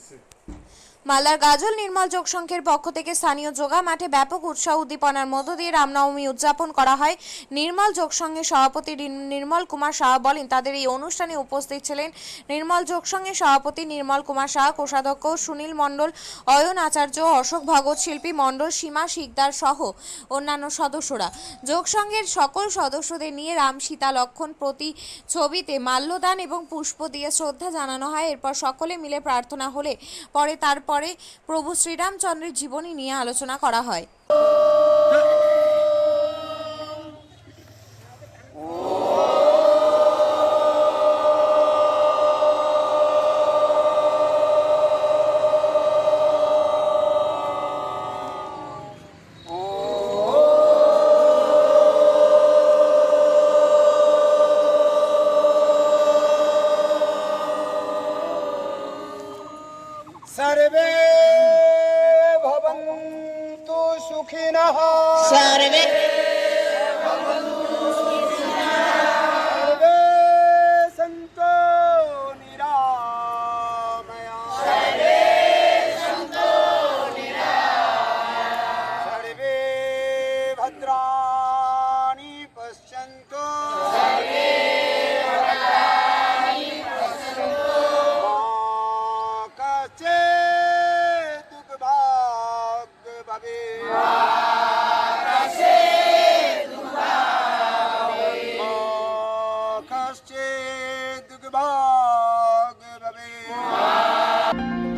sí. মালদার গাজল নির্মল যোগ সংঘের পক্ষ থেকে স্থানীয় যোগা মাঠে ব্যাপক উৎসাহ উদ্দীপনার মধ্য দিয়ে রামনবমী উদযাপন করা হয়। নির্মল যোগ সংঘের সভাপতি নির্মল কুমার শাহ বলেন, তাদের এই অনুষ্ঠানে উপস্থিত ছিলেন নির্মল যোগ সংঘের সভাপতি নির্মল কুমার সাহা, কোষাধ্যক্ষ সুনীল মণ্ডল, অয়ন আচার্য, অশোক ভগৎ শিল্পী মণ্ডল, সীমা শিকদার সহ অন্যান্য সদস্যরা। যোগ সংঘের সকল সদস্যদের নিয়ে রাম সীতা লক্ষণ প্রতি ছবিতে মাল্যদান এবং পুষ্প দিয়ে শ্রদ্ধা জানানো হয়। এরপর সকলে মিলে প্রার্থনা হলে পরে তারপরে প্রভু শ্রীরামচন্দ্রের জীবনী নিয়ে আলোচনা করা হয়। सर्वे भवन्तु सुखिनः सर्वे सर्वे